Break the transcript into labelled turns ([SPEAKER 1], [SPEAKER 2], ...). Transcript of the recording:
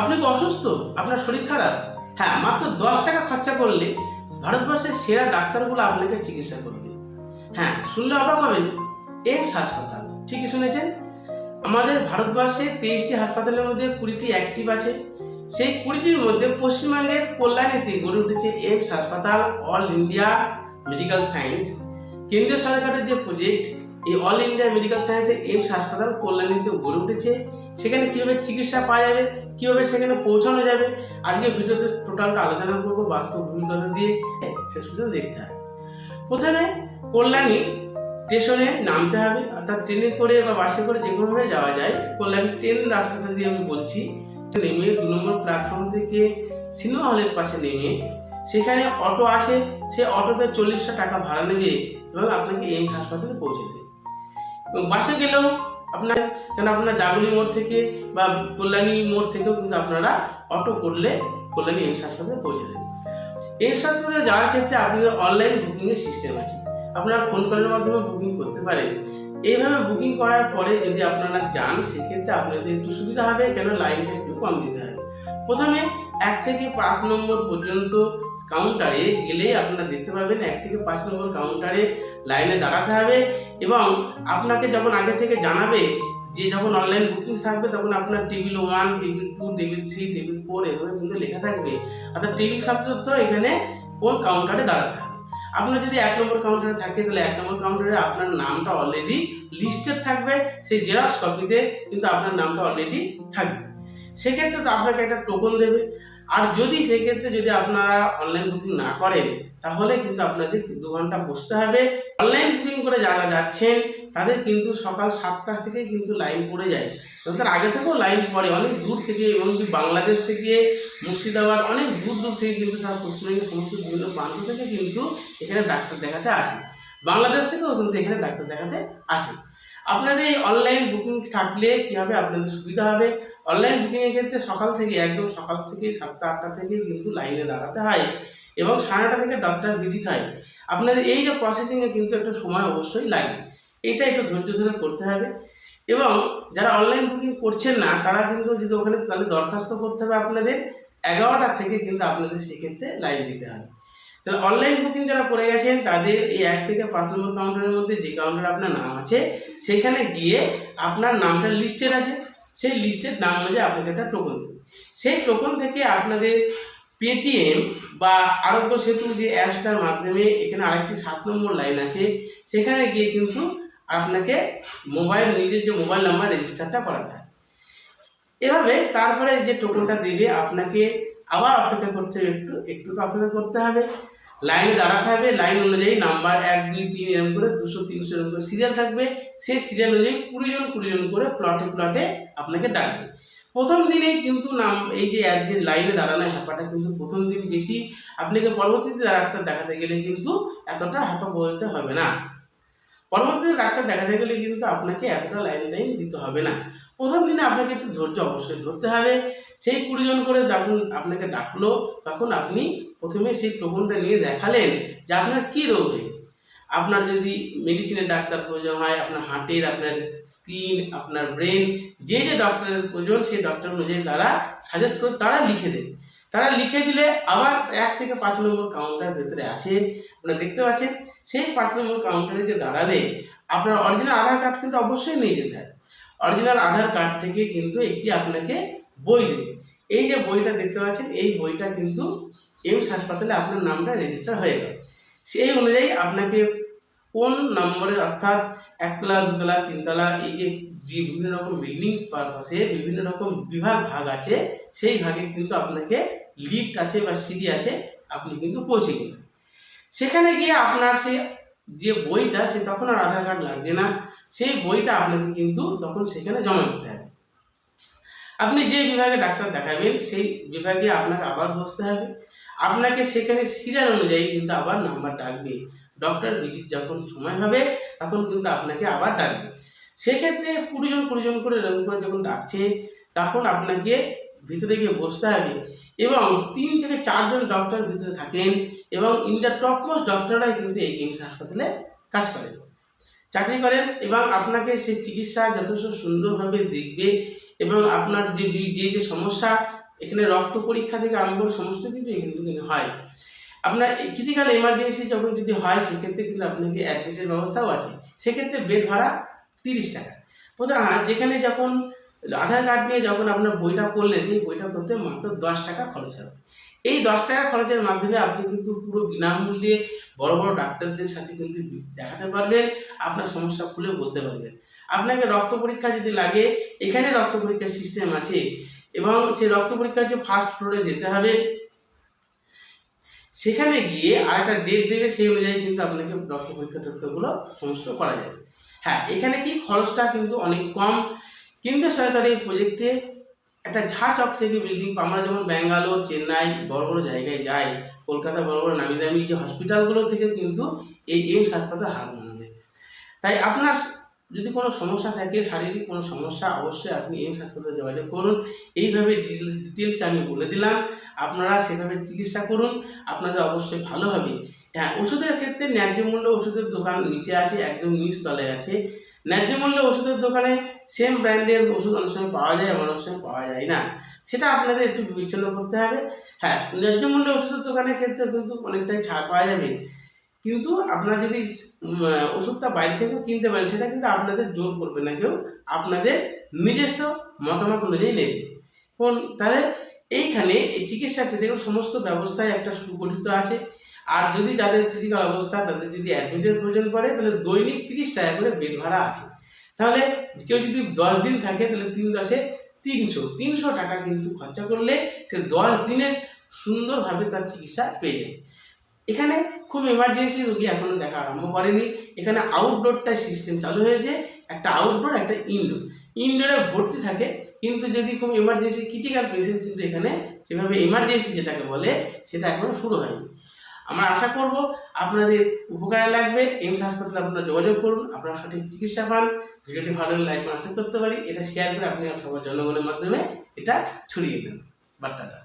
[SPEAKER 1] আপনি কি অসুস্থ? আপনার শরীর খারাপ? হ্যাঁ মাত্র দশ টাকা খরচা করলে ভারতবর্ষের সেরা ডাক্তারগুলো আপনাকে চিকিৎসা করবে। হ্যাঁ শুনলে অবাক হবেন? এইমস হাসপাতাল, ঠিকই শুনেছেন? আমাদের ভারতবর্ষে তেইশটি হাসপাতালের মধ্যে কুড়িটি অ্যাক্টিভ আছে। সেই কুড়িটির মধ্যে পশ্চিমবঙ্গের কল্যাণীতে গড়ে উঠেছে এইমস হাসপাতাল, অল ইন্ডিয়া মেডিকেল সায়েন্স। কেন্দ্রীয় সরকারের যে প্রজেক্ট এই অল ইন্ডিয়া মেডিকেল সায়েন্সের এইমস হাসপাতাল কল্যাণীতে গড়ে উঠেছে। সেখানে কীভাবে চিকিৎসা পাওয়া যাবে, কীভাবে সেখানে পৌঁছানো যাবে, আজকে ভিডিওতে টোটালটা আলোচনা করব, বাস্তব অভিজ্ঞতা দিয়ে। শেষ পর্যন্ত দেখতে হবে। প্রথমে কল্যাণী স্টেশনে নামতে হবে, অর্থাৎ ট্রেনে করে বা বাসে করে যে কোনোভাবে যাওয়া যায়। কল্যাণী ট্রেন রাস্তাটা দিয়ে আমি বলছি, নেমে দু নম্বর প্ল্যাটফর্ম থেকে সিনেমা হলের পাশে নেমে, সেখানে অটো আসে, সে অটোতে চল্লিশটা টাকা ভাড়া নেবে এবং আপনাকে এইমস হাসপাতালে পৌঁছে দেবে। এবং বাসে গেলেও আপনার, কেন আপনার জাগুলি মোড় থেকে বা কল্যাণী মোড় থেকেও কিন্তু আপনারা অটো করলে কল্যাণী এইমস হাসপাতালে পৌঁছে দেবেন। এইমস হাসপাতালে যাওয়ার ক্ষেত্রে আপনাদের অনলাইন বুকিংয়ের সিস্টেম আছে। আপনারা ফোন কলের মাধ্যমে বুকিং করতে পারেন। এইভাবে বুকিং করার পরে যদি আপনারা যান, সেক্ষেত্রে আপনাদের একটু সুবিধা হবে, কেন লাইনটা একটু কম দিতে হবে। প্রথমে এক থেকে পাঁচ নম্বর পর্যন্ত কাউন্টারে গেলে আপনারা দেখতে পাবেন এক থেকে পাঁচ নম্বর কাউন্টারে লাইনে দাঁড়াতে হবে এবং আপনাকে যখন আগে থেকে জানাবে যে যখন অনলাইন বুকিং থাকবে তখন আপনার table one table two table three table four এভাবে কিন্তু লেখা থাকবে। অর্থাৎ টেবিল শব্দ এখানে কোন কাউন্টারে দাঁড়াতে হবে। আপনার যদি এক নম্বর কাউন্টারে থাকে তাহলে এক নম্বর কাউন্টারে আপনার নামটা অলরেডি লিস্টেড থাকবে, সেই জেরক্স কপিতে কিন্তু আপনার নামটা অলরেডি থাকবে। সেক্ষেত্রে তো আপনাকে একটা টোকন দেবে। আর যদি সেক্ষেত্রে যদি আপনারা অনলাইন বুকিং না করেন, তাহলে কিন্তু আপনাদের দু ঘণ্টা বসতে হবে। অনলাইন বুকিং করে যারা যাচ্ছেন, তাদের কিন্তু সকাল সাতটা থেকে কিন্তু লাইন পড়ে যায়। তার আগে থেকেও লাইন পড়ে। অনেক দূর থেকে, এমনকি বাংলাদেশ থেকে, মুর্শিদাবাদ, অনেক দূর দূর থেকে কিন্তু সারা পশ্চিমবঙ্গের সমস্ত বিভিন্ন প্রান্ত থেকে কিন্তু এখানে ডাক্তার দেখাতে আসে। বাংলাদেশ থেকেও কিন্তু এখানে ডাক্তার দেখাতে আসে। আপনাদের এই অনলাইন বুকিং থাকলে কী হবে আপনাদের সুবিধা হবে? অনলাইন বুকিংয়ের ক্ষেত্রে সকাল থেকে একদম সকাল থেকে সাতটা, আটটা থেকে কিন্তু লাইনে দাঁড়াতে হয় এবং সাড়ে নটা থেকে ডক্টর ভিজিট হয়। আপনাদের এই যে প্রসেসিংয়ে কিন্তু একটা সময় অবশ্যই লাগে। এটা একটু ধৈর্য ধরে করতে হবে এবং যারা অনলাইন বুকিং করছেন না, তারা কিন্তু যদি ওখানে তাহলে দরখাস্ত করতে হবে আপনাদের, এগারোটা থেকে কিন্তু আপনাদের সেক্ষেত্রে লাইন দিতে হবে। তাহলে অনলাইন বুকিং যারা করে গেছেন, তাদের এই এক থেকে পাঁচ নম্বর কাউন্টারের মধ্যে যে কাউন্টারে আপনার নাম আছে, সেখানে গিয়ে আপনার নামটা লিস্টেড আছে। সেই লিস্টের নাম অনুযায়ী আপনাকে একটা টোকন সেই টোকন থেকে আপনাদের পেটিএম বা আরোগ্য সেতু যে অ্যাপসটার মাধ্যমে এখানে আরেকটি সাত নম্বর লাইন আছে, সেখানে গিয়ে কিন্তু আপনাকে মোবাইল নিজের যে মোবাইল নাম্বার রেজিস্টারটা করাতে হয়। এভাবে তারপরে যে টোকনটা দেবে, আপনাকে আবার অপেক্ষা করতে হবে, একটু একটু তো অপেক্ষা করতে হবে। লাইনে দাঁড়াতে হবে, লাইন অনুযায়ী নাম্বার এক, দুই, তিন এরকম করে, দুশো, তিনশো এরকম করে সিরিয়াল থাকবে। সেই সিরিয়াল অনুযায়ী কুড়ি জন কুড়ি জন করে প্লটে প্লটে আপনাকে ডাকবে। প্রথম দিনেই কিন্তু নাম, এই যে একদিন লাইনে দাঁড়ানো হ্যাপাটা কিন্তু প্রথম দিন বেশি আপনাকে পরবর্তীতে ডাক্তার দেখাতে গেলে কিন্তু এতটা হ্যাপা বলতে হবে না। পরবর্তীতে ডাক্তার দেখাতে গেলে কিন্তু আপনাকে এতটা লাইন লাইন দিতে হবে না। প্রথম দিনে আপনাকে একটু ধৈর্য অবশ্যই ধরতে হবে। সেই কুড়ি জন করে যখন আপনাকে ডাকলো, তখন আপনি প্রথমে সেই টোকনটা নিয়ে দেখালেন যে আপনার কী রোগ হয়েছে। আপনার যদি মেডিসিনের ডাক্তার প্রয়োজন হয়, আপনার হার্টের, আপনার স্কিন, আপনার ব্রেন, যে যে ডক্টরের প্রয়োজন, সেই ডক্টর অনুযায়ী তারা সাজেস্ট করে, তারা লিখে দেবে তারা লিখে দিলে আবার এক থেকে পাঁচ নম্বর কাউন্টার ভেতরে আছে। আপনারা দেখতে পাচ্ছেন, সেই পাঁচ নম্বর কাউন্টারে যে দাঁড়ালে আপনার অরিজিনাল আধার কার্ড কিন্তু অবশ্যই নিয়ে যেতে হবে। অরিজিনাল আধার কার্ড থেকে কিন্তু একটি আপনাকে বই দেবে। এই যে বইটা দেখতে পাচ্ছেন, এই বইটা কিন্তু এইমস হাসপাতালে আপনার নামটা রেজিস্টার হয়ে গেল। সেই অনুযায়ী আপনাকে কোন নম্বরে অর্থাৎ একতলা, দুতলা, তিনতলা, এই যে বিভিন্ন রকম বিল্ডিং পারপাসে বিভিন্ন রকম বিভাগ ভাগ আছে, সেই ভাগে কিন্তু আপনাকে লিফট আছে বা সিঁড়ি আছে, আপনি কিন্তু পৌঁছে গেলেন। সেখানে গিয়ে আপনার সে যে বইটা, সে তখন আর আধার কার্ড লাগছে না। সেই বইটা আপনাকে কিন্তু তখন সেখানে জমা দিতে হবে। আপনি যে বিভাগে ডাক্তার দেখাবেন, সেই বিভাগে আপনাকে আবার বসতে হবে। আপনাকে সেখানে সিরিয়াল অনুযায়ী কিন্তু আবার নাম্বার ডাকবে। ডক্টর ভিজিট যখন সময় হবে, তখন কিন্তু আপনাকে আবার ডাকবে। সেক্ষেত্রে কুড়িজন কুড়িজন করে এরকম করে যখন ডাকছে, তখন আপনাকে ভিতরে গিয়ে বসতে হবে এবং তিন থেকে চারজন ডক্টর ভিতরে থাকেন এবং ইন্ডিয়ার টপমোস্ট ডক্টররাই কিন্তু এই এইমস হাসপাতালে কাজ করেন। চাকরি করেন এবং আপনাকে সেই চিকিৎসা যথেষ্ট সুন্দরভাবে দেখবে এবং আপনার যে যে যে সমস্যা এখানে রক্ত পরীক্ষা থেকে আরম্ভ সমস্ত এখানে কিন্তু হয়। আপনার ক্রিটিক্যাল এমার্জেন্সি যখন যদি হয়, সেক্ষেত্রে কিন্তু আপনাকে অ্যাডমিটের ব্যবস্থাও আছে। সেক্ষেত্রে বেড ভাড়া তিরিশ টাকা। হ্যাঁ যেখানে যখন আধার কার্ড নিয়ে যখন আপনার বইটা করলেন সেই বইটা করতে মাত্র দশ টাকা খরচ হবে। এই দশ টাকা খরচের মাধ্যমে আপনি কিন্তু পুরো বিনামূল্যে বড় বড় ডাক্তারদের সাথে কিন্তু দেখাতে পারবেন, আপনার সমস্যা খুলে বলতে পারবেন। আপনাকে রক্ত পরীক্ষা যদি লাগে, এখানে রক্ত পরীক্ষার সিস্টেম আছে। এবং সেই রক্ত পরীক্ষা হচ্ছে ফার্স্ট ফ্লোরে যেতে হবে। সেখানে গিয়ে আর একটা ডেট দেবে, সেই অনুযায়ী কিন্তু আপনাকে রক্ত পরীক্ষা টরীক্ষাগুলো সমস্ত করা যাবে। হ্যাঁ এখানে কি খরচটা কিন্তু অনেক কম। কিন্তু সরকারি প্রজেক্টে একটা ঝা থেকে বিল্ডিং আমরা যেমন ব্যাঙ্গালোর, চেন্নাই, বড় বড় জায়গায় যাই, কলকাতা, বড় বড় নামি দামি যে হসপিটালগুলো থেকে কিন্তু এই এইমস হাসপাতাল হার মানাবে তাই আপনার যদি কোনো সমস্যা থাকে, শারীরিক কোনো সমস্যা, অবশ্যই আপনি এইমস হাসপাতালে যোগাযোগ করুন। এইভাবে ডিটেলস আমি বলে দিলাম। আপনারা সেভাবে চিকিৎসা করুন। আপনাদের অবশ্যই ভালো হবে। হ্যাঁ ওষুধের ক্ষেত্রে ন্যায্য মূল্য ওষুধের দোকান নিচে আছে, একদম নিচ তলায় আছে। ন্যায্য মূল্য ওষুধের দোকানে সেম ব্র্যান্ডের ওষুধ অনেক সময় পাওয়া যায় অনেক সময় পাওয়া যায় না। সেটা আপনাদের একটু বিবেচনা করতে হবে। হ্যাঁ ন্যায্য মূল্য ওষুধের দোকানের ক্ষেত্রে কিন্তু অনেকটাই ছাড় পাওয়া যাবে। কিন্তু আপনারা যদি ওষুধটা বাইরে থেকেও কিনতে পারেন, সেটা কিন্তু আপনাদের জোর করবে না কেউ। আপনাদের নিজস্ব মতামত অনুযায়ী নেবে। কোন তাহলে এইখানে এই চিকিৎসা ক্ষেত্রে সমস্ত ব্যবস্থায় একটা সুগঠিত আছে। আর যদি যাদের ক্রিটিক্যাল অবস্থা, তাদের যদি অ্যাডমিটের প্রয়োজন পড়ে, তাহলে দৈনিক তিরিশ টাকা করে বেড ভাড়া আছে। তাহলে কেউ যদি দশ দিন থাকে, তাহলে তিন দশে তিনশো। তিনশো টাকা কিন্তু খরচা করলে সে দশ দিনের সুন্দরভাবে তার চিকিৎসা পেয়ে যাবে। এখানে খুব এমার্জেন্সি রোগী এখনও দেখা আরম্ভ করেনি। এখানে আউটডোরটার সিস্টেম চালু হয়েছে। একটা আউটডোর একটা ইনডোর ইনডোরে ভর্তি থাকে, কিন্তু যদি খুব এমার্জেন্সি ক্রিটিক্যাল পেশেন্ট কিন্তু এখানে সেভাবে এমার্জেন্সি যেটাকে বলে, সেটা এখনও শুরু হয়নি। আমরা আশা করব আপনাদের উপকারে লাগবে। এইমস হাসপাতালে আপনারা যোগাযোগ করুন, আপনারা সঠিক চিকিৎসা পান। ভিডিওটি ভালো লাইক আশা করতে পারি। এটা শেয়ার করে আপনি সবার জনগণের মাধ্যমে এটা ছড়িয়ে দেন। বার্তাটা।